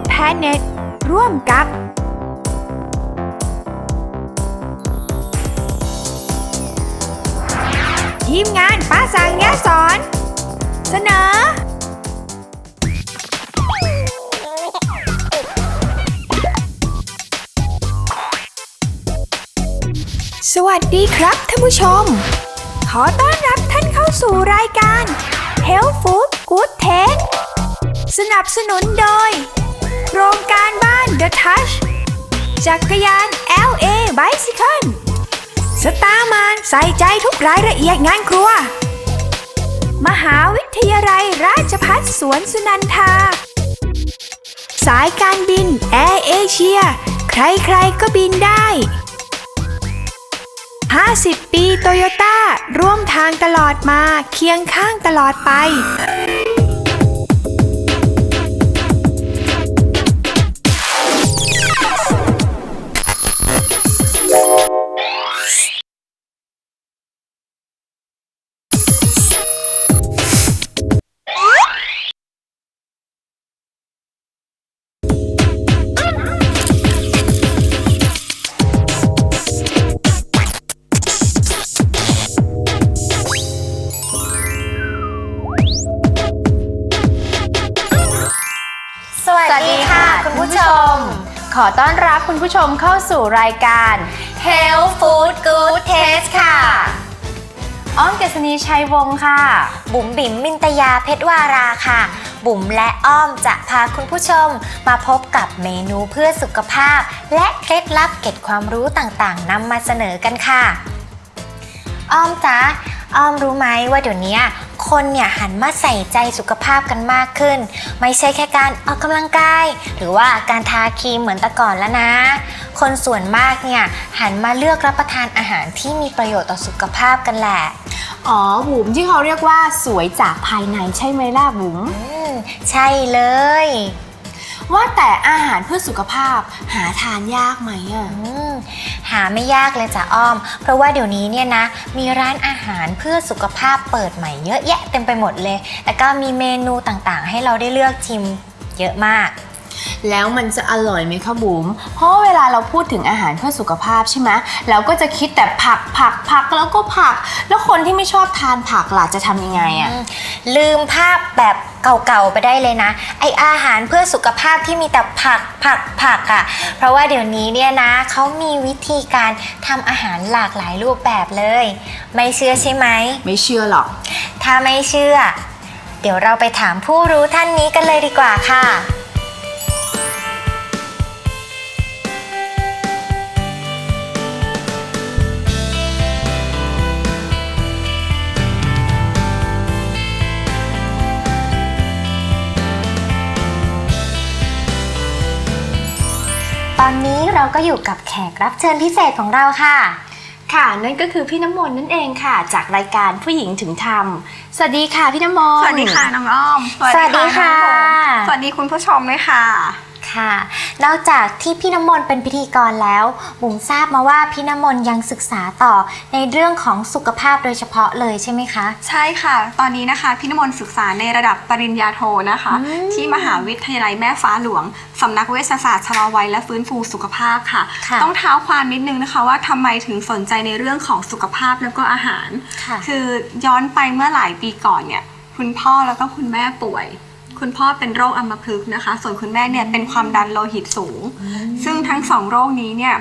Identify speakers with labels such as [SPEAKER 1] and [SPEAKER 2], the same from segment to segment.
[SPEAKER 1] Food Planet ร่วมกับ ทีมงานป้าสังยาสอน เสนอ สวัสดีครับท่านผู้ชม ขอต้อนรับท่านเข้าสู่รายการ Health Food Good Taste สนับสนุนโดย โครงการบ้าน The Touch จักรยาน LA Bicycle สตาร์มานใส่ใจทุกรายละเอียดงานครัว มหาวิทยาลัยราชภัฏสวนสุนันทา สายการบินแอร์เอเชีย ใครๆก็บินได้ 50 ปีโตโยต้าร่วมทางตลอดมาเคียงข้างตลอดไป
[SPEAKER 2] ม
[SPEAKER 3] เข้าสู่รายการ
[SPEAKER 2] Health Food Good Taste ค่ะ
[SPEAKER 3] อ้อมเกษณีชัยวงศ์ค่ะ
[SPEAKER 2] บุ๋มบิ๋มมินตยาเพชรวาราค่ะ บุ๋มและอ้อมจะพาคุณผู้ชม มาพบกับเมนูเพื่อสุขภาพ และเคล็ดลับเก็บความรู้ต่างๆนำมาเสนอกันค่ะ อ้อมจ๊ะ อ้อมรู้ไหมว่าเดี๋ยวนี้คนเนี่ยหันมาใส่ใจสุขภาพกันมากขึ้น ไม่ใช่แค่การออกกำลังกาย หรือว่าการทาครีมเหมือนแต่ก่อนแล้วนะ คนส่วนมากเนี่ยหันมาเลือกรับประทานอาหารที่มีประโยชน์ต่อสุขภาพกันแหละ
[SPEAKER 3] อ๋อบุ๋มที่เขาเรียกว่าสวยจากภายในใช่ไหมล่ะบุ๋ม
[SPEAKER 2] อืมใช่เลย
[SPEAKER 3] ว่าแต่อาหารเพื่อสุขภาพหาทานยากไหมอะ
[SPEAKER 2] อืมหาไม่ยากเลยจ้ะอ้อม เพราะว่าเดี๋ยวนี้เนี่ยนะ มีร้านอาหารเพื่อสุขภาพเปิดใหม่เยอะแยะเต็มไปหมดเลย แล้วก็มีเมนูต่างๆ ให้เราได้เลือกชิมเยอะมาก
[SPEAKER 3] แล้วมันจะอร่อยไหมคะบุ๋มเพราะว่าเวลาเราพูดถึงอาหารเพื่อสุขภาพใช่ไหมเราก็จะคิดแต่ผักผักผักแล้วก็ผัก แล้วคนที่ไม่ชอบทานผักล่ะจะทำยังไงอะ
[SPEAKER 2] ลืมภาพแบบเก่าๆไปได้เลยนะ ไออาหารเพื่อสุขภาพที่มีแต่ผักผักผักอะ่ะ เพราะว่าเดี๋ยวนี้เนี่ยนะเขามีวิธีการทำอาหารหลากหลายรูปแบบเลย ไม่เชื่อใช่ไหม
[SPEAKER 3] ไม่เชื่อหรอก
[SPEAKER 2] ถ้าไม่เชื่อ เดี๋ยวเราไปถามผู้รู้ท่านนี้กันเลยดีกว่าค่ะ เราก็อยู่กับแขกรับเชิญพิเศษของเราค่ะ
[SPEAKER 3] ค่ะ นั่นก็คือพี่น้ำมนต์นั่นเองค่ะ จากรายการผู้หญิงถึงธรรม สวัสดีค่ะพี่น้ำมนต์
[SPEAKER 4] สวัสดีค่ะน้องอ้อม
[SPEAKER 2] สวัสดีค่ะ
[SPEAKER 4] น้องผมสวัสดีคุณผู้ชมด้วยค่ะ
[SPEAKER 2] ค่ะ นอกจากที่พี่น้ำมนต์เป็นพิธีกรแล้วบุ๋มทราบมาว่าพี่น้ำมนต์ยังศึกษาต่อในเรื่องของสุขภาพโดยเฉพาะเลยใช่ไหมคะ
[SPEAKER 4] ใช่ค่ะ ตอนนี้นะคะพี่นมนต์ศึกษาในระดับปริญญาโทนะคะ
[SPEAKER 2] อืม
[SPEAKER 4] ที่มหาวิทยาลัยแม่ฟ้าหลวงสำนักเวชศาสตร์ชะลอวัยและฟื้นฟูสุขภาพค่ะ
[SPEAKER 2] ค่ะ
[SPEAKER 4] ต้องเท้าความนิดนึงนะคะว่าทำไมถึงสนใจในเรื่องของสุขภาพแล้วก็อาหาร
[SPEAKER 2] ค่ะ
[SPEAKER 4] คือย้อนไปเมื่อหลายปีก่อนเนี่ยคุณพ่อแล้วก็คุณแม่ป่วย คุณพ่อเป็นโรคอัมพฤกษ์นะคะ ส่วนคุณแม่เนี่ยเป็นความดันโลหิตสูง ซึ่งทั้งสองโรคนี้เนี่ย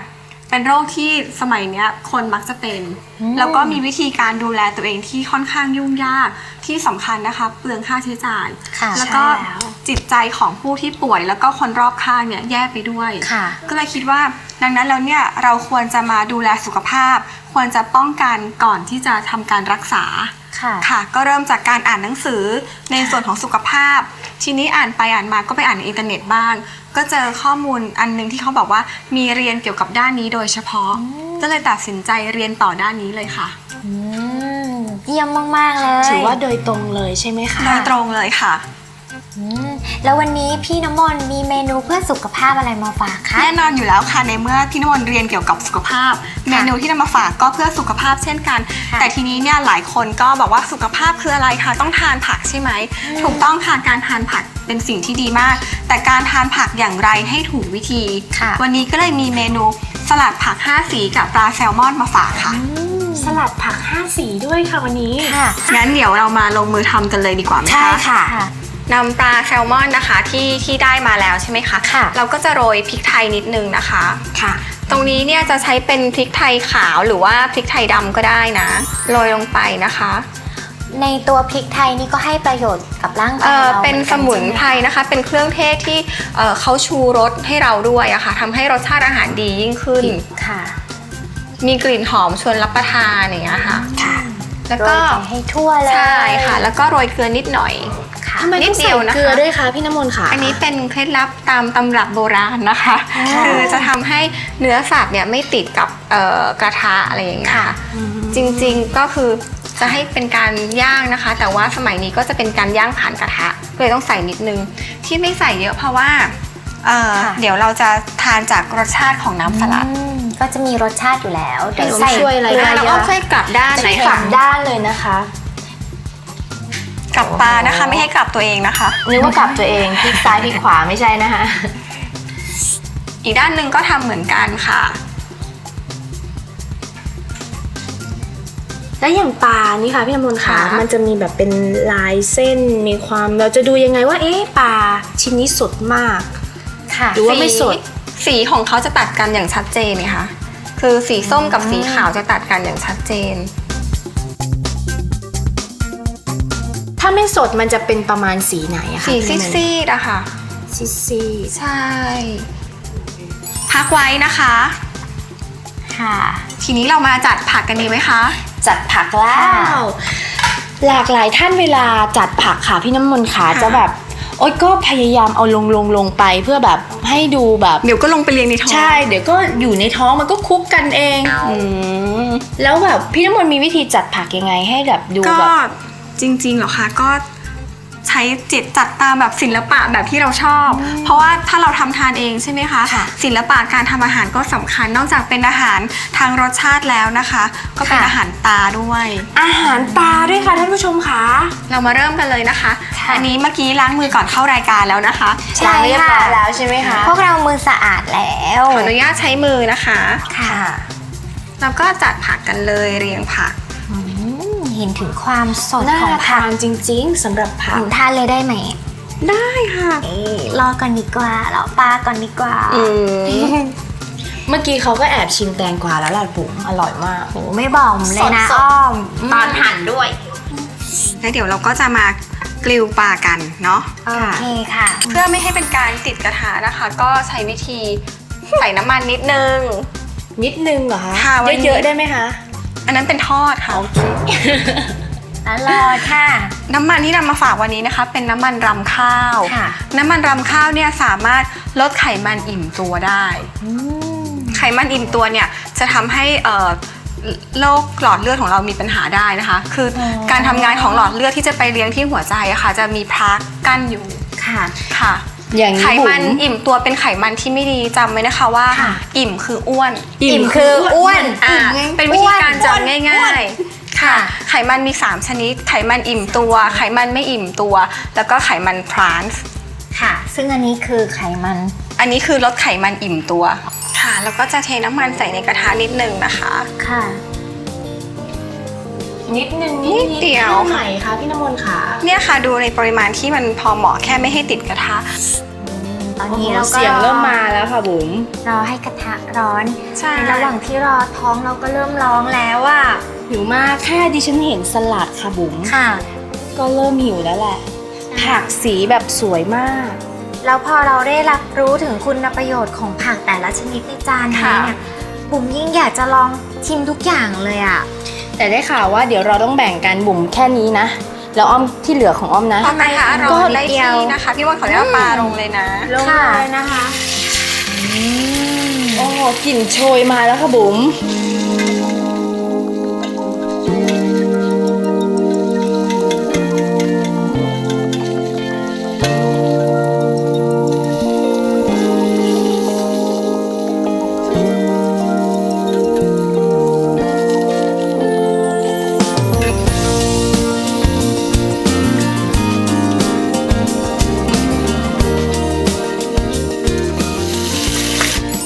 [SPEAKER 4] เป็นโรคที่สมัยเนี้ยคนมักจะเป็น
[SPEAKER 2] อืม
[SPEAKER 4] แล้วก็มีวิธีการดูแลตัวเองที่ค่อนข้างยุ่งยากที่สำคัญนะคะเปลืองค่าใช้จ่าย
[SPEAKER 2] ค่ะ
[SPEAKER 4] แล้วก็
[SPEAKER 3] ใช่แล้ว
[SPEAKER 4] จิตใจของผู้ที่ป่วย แล้วก็คนรอบข้างเนี่ยแย่ไปด้วย
[SPEAKER 2] ค่ะ
[SPEAKER 4] ก็เลยคิดว่าดังนั้นแล้วเนี่ยเราควรจะมาดูแลสุขภาพ ควรจะป้องกันก่อนที่จะทำการรักษา
[SPEAKER 2] ค่ะ
[SPEAKER 4] ค่ะ ก็เริ่มจากการอ่านหนังสือในส่วนของสุขภาพ ทีนี้อ่านไปอ่านมาก็ไปอ่านในอินเทอร์เน็ตบ้าง ก็เจอข้อมูลอันหนึงที่เขาบอกว่ามีเรียนเกี่ยวกับด้านนี้โดยเฉพาะ ก็เลยตัดสินใจเรียนต่อด้านนี้เลยค่ะ
[SPEAKER 2] อืมเยี่ยมมาก ๆ เลย
[SPEAKER 3] ถือว่าโดยตรงเลยใช่ไหมคะ
[SPEAKER 4] โดยตรงเลยค่ะ
[SPEAKER 2] ออืมแล้ววันนี้พี่น้ำมนต์มีเมนูเพื่อสุขภาพอะไรมาฝากคะ
[SPEAKER 4] แน่นอนอยู่แล้วค่ะในเมื่อพี่นวลเรียนเกี่ยวกับสุขภาพ เมนูที่นำมาฝากก็เพื่อสุขภาพเช่นกัน
[SPEAKER 2] ค่ะ
[SPEAKER 4] แต่ทีนี้เนี่ยหลายคนก็บอกว่าสุขภาพคืออะไรคะต้องทานผักใช่ไหมถูกต้องค่ะการทานผักเป็นสิ่งที่ดีมาก แต่การทานผักอย่างไรให้ถูกวิธี
[SPEAKER 2] ค่ะ
[SPEAKER 4] วันนี้ก็เลยมีเมนูสลัดผัก 5 สีกับปลาแซลมอนมาฝากค่ะ
[SPEAKER 3] สลัดผักห้าสีด้วยค่ะวันนี้
[SPEAKER 2] ค่ะ
[SPEAKER 4] งั้นเดี๋ยวเรามาลงมือทำกันเลยดีกว่าไหมคะ
[SPEAKER 3] ใช่ค่ะ
[SPEAKER 4] นำปลาแซลมอนนะคะที่ที่ได้มาแล้วใช่ไหมคะ
[SPEAKER 2] ค่ะ
[SPEAKER 4] เราก็จะโรยพริกไทยนิดนึงนะคะ
[SPEAKER 3] ค่ะ
[SPEAKER 4] ตรงนี้เนี่ยจะใช้เป็นพริกไทยขาวหรือว่าพริกไทยดำก็ได้นะ โรยลงไปนะคะ
[SPEAKER 2] ในตัวพริกไทยนี่ก็ให้ประโยชน์กับร่างกา
[SPEAKER 4] เอ่
[SPEAKER 2] ย
[SPEAKER 4] อ
[SPEAKER 2] เรา
[SPEAKER 4] เป็นสมุนไพรนะคะ เป็นเครื่องเทศที่เอ่อเขาชูรสให้เราด้วยอะค่ะทำให้รสชาติอาหารดียิ่งขึ้น
[SPEAKER 2] ค่ะ
[SPEAKER 4] มีกลิ่นหอมชวนรับประทานอย่างเงี้ยค่ะ
[SPEAKER 3] ค่ะ
[SPEAKER 4] แล้ว
[SPEAKER 2] โร
[SPEAKER 4] ก็
[SPEAKER 2] ยไปให้ทั่วเลย
[SPEAKER 4] ใช่ค่ะ แล้วก็โรยเกลือนิดหน่อย
[SPEAKER 2] ค่ะ
[SPEAKER 3] ทำไม
[SPEAKER 4] นิ
[SPEAKER 3] ต้
[SPEAKER 4] ด
[SPEAKER 3] อง
[SPEAKER 4] เดี
[SPEAKER 3] ใส่
[SPEAKER 4] ยวนะคะ
[SPEAKER 3] เกลือด้วยคะพี่น้ำมนต์ค่ะ
[SPEAKER 4] อันนี้เป็นเคล็ดลับตามตำรับโบราณนะคะ
[SPEAKER 2] อ๋อ
[SPEAKER 4] คือจะทำให้เนื้อสัตว์เนี่ยไม่ติดกับเอ่อกระทะอะไรอย่างเงี้ยค่ะจริงๆก็คือจะให้เป็นการย่างนะคะ แต่ว่าสมัยนี้ก็จะเป็นการย่างผ่านกระทะก็เลยต้องใส่นิดนึง ที่ไม่ใส่เยอะเพราะว่าเอ่อ
[SPEAKER 2] ค่ะ
[SPEAKER 4] เดี๋ยวเราจะทานจากรสชาติของน้ำสลัด
[SPEAKER 2] อืมก็จะมีรสชาติอยู่แล้วเดี๋ยว
[SPEAKER 3] ให้
[SPEAKER 2] ใส่
[SPEAKER 3] ช่วยอะไร
[SPEAKER 4] หรือ
[SPEAKER 3] ได้
[SPEAKER 4] เรา
[SPEAKER 3] เย
[SPEAKER 4] เอา
[SPEAKER 3] อะ
[SPEAKER 4] ค่อยกลับด้านไหน
[SPEAKER 3] กลั
[SPEAKER 4] ค่ะ
[SPEAKER 3] บด้านเลยนะคะ
[SPEAKER 4] ก ลับปลานะคะ ไม่ให้กลับตัวเองนะคะ
[SPEAKER 3] นึกว่ากลับตัวเองพลิกซ้ายพลิกขวาไม่ใช่นะคะ
[SPEAKER 4] อีกด้านหนึ่งก็ทำเหมือนกันค่ะ
[SPEAKER 3] แล้วอย่างปลานี่ค่ะพี่น้ำมนต์ค่ะ
[SPEAKER 4] ค่ะ
[SPEAKER 3] มันจะมีแบบเป็นลายเส้นมีความเราจะดูยังไงว่าเอ๊ะปลาชิ้นนี้สดมาก
[SPEAKER 2] ค่ะ
[SPEAKER 3] หรือว่าไม่สด
[SPEAKER 4] สีของเขาจะตัดกันอย่างชัดเจนไหมคะ คือสีส้มกับสีขาวจะตัดกันอย่างชัดเจนา
[SPEAKER 3] ไม่สดมันจะเป็นประมาณสีไหนอะคะ
[SPEAKER 4] สี
[SPEAKER 3] พี่น้ำมนต์
[SPEAKER 4] ซีดๆอะค่ะ
[SPEAKER 3] ซีดซีด
[SPEAKER 4] ใช่ พักไว้นะคะ
[SPEAKER 2] ค่ะ
[SPEAKER 4] ทีนี้เรามาจัดผักกันดีไหมคะ
[SPEAKER 3] จัดผักแล้วหลากหลายท่านเวลาจัดผักค่ะพี่น้ำมนต์ขา
[SPEAKER 4] ค่ะ
[SPEAKER 3] จะแบบโอ๊ยก็พยายามเอาลงลงลงไปเพื่อแบบให้ดูแบบ
[SPEAKER 4] เดี๋ยวก็ลงไปเรียงในท้อง
[SPEAKER 3] ใช่ เดี๋ยวก็อยู่ในท้องมันก็คุกกันเอง
[SPEAKER 4] อืม
[SPEAKER 3] แล้วแบบพี่น้ำมนต์มีวิธีจัดผักยังไงให้แบบดู
[SPEAKER 4] ก็
[SPEAKER 3] แบบ
[SPEAKER 4] จริงๆเหรอคะก็ใช้จิตจัดตามแบบศิลปะแบบที่เราชอบ เพราะว่าถ้าเราทำทานเองใช่ไหมคะ
[SPEAKER 3] ค่ะ
[SPEAKER 4] ศิลปะการทำอาหารก็สำคัญนอกจากเป็นอาหารทางรสชาติแล้วนะคะ ก็เป็น
[SPEAKER 2] ค่ะ
[SPEAKER 4] อาหารตาด้วย
[SPEAKER 3] อาหารตาด้วยค่ะท่านผู้ชมค่ะ
[SPEAKER 4] เรามาเริ่มกันเลยนะคะ
[SPEAKER 2] ค่ะ
[SPEAKER 4] อันนี้เมื่อกี้ล้างมือก่อนเข้ารายการแล้วนะคะ
[SPEAKER 2] ใช่
[SPEAKER 3] ล้างเรียบร้อย
[SPEAKER 2] ค่ะ
[SPEAKER 3] แล้วใช่ไหมคะ
[SPEAKER 2] พวกเรามือสะอาดแล้ว
[SPEAKER 4] ขออนุญาตใช้มือนะคะ
[SPEAKER 2] ค่ะ
[SPEAKER 4] แล้วก็จัดผักกันเลยเรียงผัก
[SPEAKER 2] อืม เห็นถึงความสด
[SPEAKER 3] น่า
[SPEAKER 2] ของผั
[SPEAKER 3] ทากนจริง ๆสำหรับผั
[SPEAKER 2] ห
[SPEAKER 3] ก
[SPEAKER 2] นูทานเลยได้ไหม
[SPEAKER 4] ได้ค่ะ
[SPEAKER 2] เอ้ยรอก่อนดีกว่า รอปลาก่อนดีกว่า
[SPEAKER 4] อืม
[SPEAKER 3] เมื่อกี้เขาก็แอบชิมแตงกวาแล้วล่ะปุ๋มอร่อยมาก
[SPEAKER 2] โหไม่บอกผมเลยนะ
[SPEAKER 3] สดๆ
[SPEAKER 2] อ้อม
[SPEAKER 3] ตอนหั่นด้วย
[SPEAKER 4] แล้วเดี๋ยวเราก็จะมากลิวปลากันเนาะ
[SPEAKER 2] โอเคค่ะ
[SPEAKER 4] เพื่อไม่ให้เป็นการติดกระทะนะคะ ก็ใช้วิธีใส่น้ำมันนิดนึง
[SPEAKER 3] นิดนึงเหรอคะ
[SPEAKER 4] ค่ะวันนี้
[SPEAKER 3] เยอะๆได้ไหมคะ
[SPEAKER 4] อันนั้นเป็นทอดค่ะ
[SPEAKER 2] อร่อยค่ะ
[SPEAKER 4] น้ำมันที่นำมาฝากวันนี้นะคะ เป็นน้ำมันรำข้าว
[SPEAKER 2] ค่ะ
[SPEAKER 4] น้ำมันรำข้าวเนี่ยสามารถลดไขมันอิ่มตัวได้
[SPEAKER 2] อืม
[SPEAKER 4] ไขมันอิ่มตัวเนี่ยจะทำให้เอ่อโรคหลอดเลือดของเรามีปัญหาได้นะคะ คืออ
[SPEAKER 2] อ
[SPEAKER 4] การทำงานของหลอดเลือดที่จะไปเลี้ยงที่หัวใจอะค่ะ จะมีพลาร์กกั้นอยู่
[SPEAKER 2] ค่ะ
[SPEAKER 4] ค่ะ
[SPEAKER 3] อย่างนี้
[SPEAKER 4] ไขมัน
[SPEAKER 3] บุ๋ม
[SPEAKER 4] อิ่มตัวเป็นไขมันที่ไม่ดีจำไว้นะคะว่า
[SPEAKER 2] ค่ะ
[SPEAKER 4] อิ่มคืออ้วน
[SPEAKER 2] อิ่มคืออ้วน
[SPEAKER 4] อ่า
[SPEAKER 2] อิ่ม
[SPEAKER 4] เป็นวิธีการ
[SPEAKER 2] อ้วน
[SPEAKER 4] จำง่ายๆ ค่ะ ไขมันมี 3 ชนิด ไขมันอิ่มตัว ไขมันไม่อิ่มตัว แล้วก็ไขมันทรานส์
[SPEAKER 2] ค่ะ ซึ่งอันนี้คือไขมัน
[SPEAKER 4] อันนี้คือลดไขมันอิ่มตัว ค่ะ แล้วก็จะเทน้ำมันใส่ในกระทะนิดนึงนะคะ
[SPEAKER 2] ค่ะ
[SPEAKER 3] นิดนึง
[SPEAKER 4] นิดเดียว
[SPEAKER 3] ท่าไหนคะพี่น้ำมนต์ค่ะ
[SPEAKER 4] เนี่ยค่ะดูในปริมาณที่มันพอเหมาะแค่ไม่ให้ติดกระทะ
[SPEAKER 2] ตอนนี้เราก็
[SPEAKER 3] เสียงเริ่มมาแล้วค่ะบุ๋ม
[SPEAKER 2] รอให้กระทะร้อน
[SPEAKER 4] ใช่
[SPEAKER 2] ในระหว่างที่รอท้องเราก็เริ่มร้องแล้วอะ
[SPEAKER 3] หิวมากแค่ดิฉันเห็นสลัดค่ะบุ๋ม
[SPEAKER 2] ค่ะ
[SPEAKER 3] ก็เริ่มหิวแล้วแหละ ผักสีแบบสวยมาก
[SPEAKER 2] แล้วพอเราได้รับรู้ถึงคุณประโยชน์ของผักแต่ละชนิดในจานนี้
[SPEAKER 4] ค่ะ
[SPEAKER 2] เนี่ยบุ๋มยิ่งอยากจะลองชิมทุกอย่างเลยอะ
[SPEAKER 3] แต่ได้ข่าวว่าเดี๋ยวเราต้องแบ่งกันบุ๋มแค่นี้นะ แล้วอ้อมที่เหลือของอ้อมนะ
[SPEAKER 4] พร้อมนะคะ
[SPEAKER 2] ทำไมคะ
[SPEAKER 4] ร้อนได้
[SPEAKER 2] เดียว
[SPEAKER 4] ที่นะคะ พี่วันขออนุญาตปลาลงเลยนะ
[SPEAKER 2] ลงเลยนะคะ
[SPEAKER 3] โอ้กลิ่นโชยมาแล้วค่ะบุ๋ม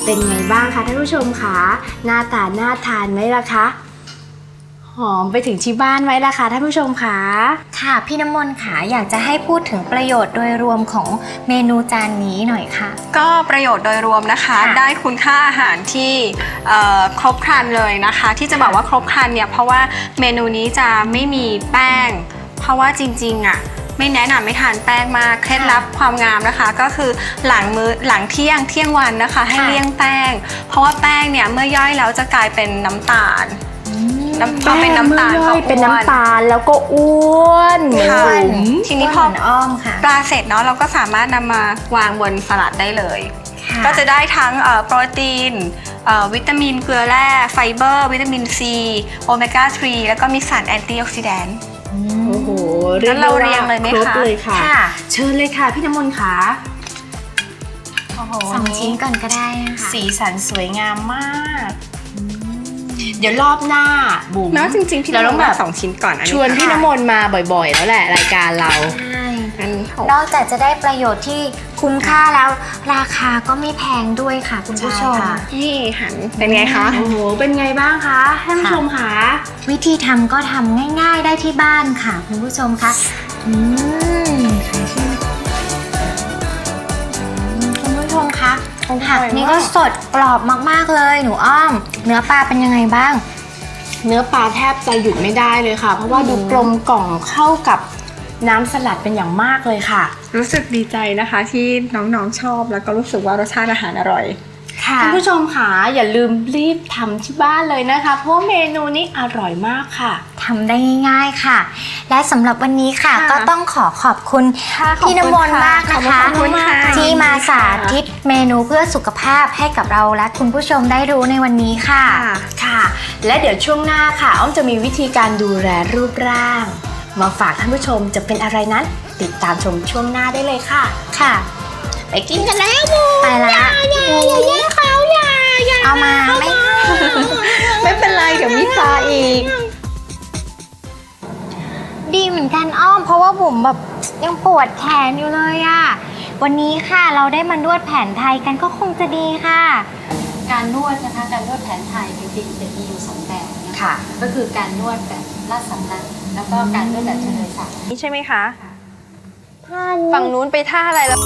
[SPEAKER 3] เป็นไงบ้างคะท่านผู้ชมคะหน้าตาน่าทานไหมล่ะคะ หอมไปถึงที่บ้านไหมล่ะคะท่านผู้ชมคะ
[SPEAKER 2] ค่ะพี่น้ำมนต์ค่ะอยากจะให้พูดถึงประโยชน์โดยรวมของเมนูจานนี้หน่อยค่ะ
[SPEAKER 4] ก็ประโยชน์โดยรวมนะคะ
[SPEAKER 2] ค่ะ
[SPEAKER 4] ได้คุณค่าอาหารที่เอ่อครบครันเลยนะคะ ที่จะบอกว่าครบครันเนี่ยเพราะว่าเมนูนี้จะไม่มีแป้ง เพราะว่าจริงๆอะ ไม่แนะนำไม่ทานแป้งมากเคล็ดลับความงามนะคะ ก็คือหลังมือ้อหลังเที่ยงเที่ยงวันนะคะ ให้
[SPEAKER 2] ค่ะ
[SPEAKER 4] เลี่ยงแป้ง เพราะว่าแป้งเนี่ยเมื่อย่อยแล้วจะกลายเป็นน้ำตาลน้ำพอเป็นน้ำตาล
[SPEAKER 3] แป้ง
[SPEAKER 4] ก็
[SPEAKER 3] มื่อยเป็น
[SPEAKER 4] อ้ว
[SPEAKER 3] น้ำตาลแล้วก็อ้วนเหมือน
[SPEAKER 4] ค่ะ
[SPEAKER 3] บุ๋ม
[SPEAKER 4] ทีนี้พอ
[SPEAKER 2] เหมือ้อมค่ะ
[SPEAKER 4] ปลาเสร็จเนาะเราก็สามารถนำมาวางบนสลัดได้เลย
[SPEAKER 2] ค่ะ
[SPEAKER 4] ก็จะได้ทั้งเอ่อโปรตีนเอ่อวิตามินเกลือแร่ไฟเบอร์ วิตามินซีโอเมก้า 3 แล้วก็มีสารแอนตี้ออกซิแดนต์
[SPEAKER 3] โอ้โห
[SPEAKER 4] งั้นเราเรียงเลยไหม
[SPEAKER 3] ครบ
[SPEAKER 4] คะ
[SPEAKER 3] เลยค่ะ
[SPEAKER 2] ค่ะ
[SPEAKER 3] เชิญเลยค่ะพี่น้ำมนต์ค่ะ
[SPEAKER 2] โอ้โหสองชิ้นก่อนก็ได้นะคะ
[SPEAKER 3] สีสันสวยงามมาก เดี๋ยวรอบหน้าบุ๋ม
[SPEAKER 4] เนาะจริงๆพี่
[SPEAKER 3] เราต้องแบบ
[SPEAKER 4] สองชิ้นก่อนอัน
[SPEAKER 3] ช
[SPEAKER 4] นี้
[SPEAKER 3] วนพี่น้ำมนต์มาบ่อยๆ แล้วแหละรายการเรา
[SPEAKER 2] ใช่
[SPEAKER 4] อันนี้หก
[SPEAKER 2] นอกจากจะได้ประโยชน์ที่คุ้มค่าแล้ว ราคาก็ไม่แพงด้วยค่ะ คุณผู้ชม
[SPEAKER 3] ใช่ค่ะ
[SPEAKER 4] นี่หันเป็นไงคะ
[SPEAKER 3] โอ้โห เป็นไงบ้างคะท่านผู้ชมคะ
[SPEAKER 2] วิธีทำก็ทำง่าย ๆ ได้ที่บ้านค่ะ คุณผู้ชมคะอืมคุณผู้ชมคะ ผักนี่ก็สดกรอบมากๆเลยหนูอ้อม เนื้อปลาเป็นยังไงบ้าง
[SPEAKER 3] เนื้อปลาแทบจะหยุดไม่ได้เลยค่ะ เพราะว่าดูกลมกล่อมเข้ากับ น้ำสลัดเป็นอย่างมากเลยค่ะ
[SPEAKER 4] รู้สึกดีใจนะคะที่น้องๆชอบแล้วก็รู้สึกว่ารสชาติอาหารอร่อย
[SPEAKER 2] ค่ะ
[SPEAKER 3] ท่านผู้ชมค่ะอย่าลืมรีบทำที่บ้านเลยนะคะ เพราะว่าเมนูนี้อร่อยมากค่ะ
[SPEAKER 2] ทำได้ง่าย ๆค่ะ และสำหรับวันนี้ค่ะ
[SPEAKER 3] ค่ะ
[SPEAKER 2] ก็ต้องขอขอบคุณ
[SPEAKER 3] ค่ะขอบคุณ
[SPEAKER 2] พี่น้ำมนต์มากนะคะ
[SPEAKER 3] ขอบคุณค่ะ
[SPEAKER 2] ที่มาสาธิตเมนูเพื่อสุขภาพให้กับเราและคุณผู้ชมได้รู้ในวันนี้ค่ะ
[SPEAKER 3] ค่ะ และเดี๋ยวช่วงหน้าค่ะ อ้อมจะมีวิธีการดูแลรูปร่าง มาฝากท่านผู้ชมจะเป็นอะไรนั้น ติดตามชมช่วงหน้าได้เลยค่ะ
[SPEAKER 2] ค่ะ
[SPEAKER 3] ไปกินกันแล้วบู
[SPEAKER 2] ไปละ
[SPEAKER 3] อย่าอย่าแย่งเขาอย่าอย่า
[SPEAKER 2] เอามาไม่
[SPEAKER 4] ไม่เป็นไรเดี๋ยวมีปลาอีก
[SPEAKER 2] ดีเหมือนกันอ้อม เพราะว่าบุ๋มแบบยังปวดแขนอยู่เลยอะวันนี้ค่ะเราได้มานวดแผนไทยกันก็คงจะดีค่ะ
[SPEAKER 5] การนวดนะคะการนวดแผนไทยจริงๆจะมีอยู่สองแบบนะคะ
[SPEAKER 3] ค่ะ
[SPEAKER 5] ก็คือการนวดแบบลาดสำนัก แล้วก็การนวดแบบเฉลยศักดิ์
[SPEAKER 4] นี่ใช่ไหมคะฝั่งนู้นไปท่าอะไรแล้ว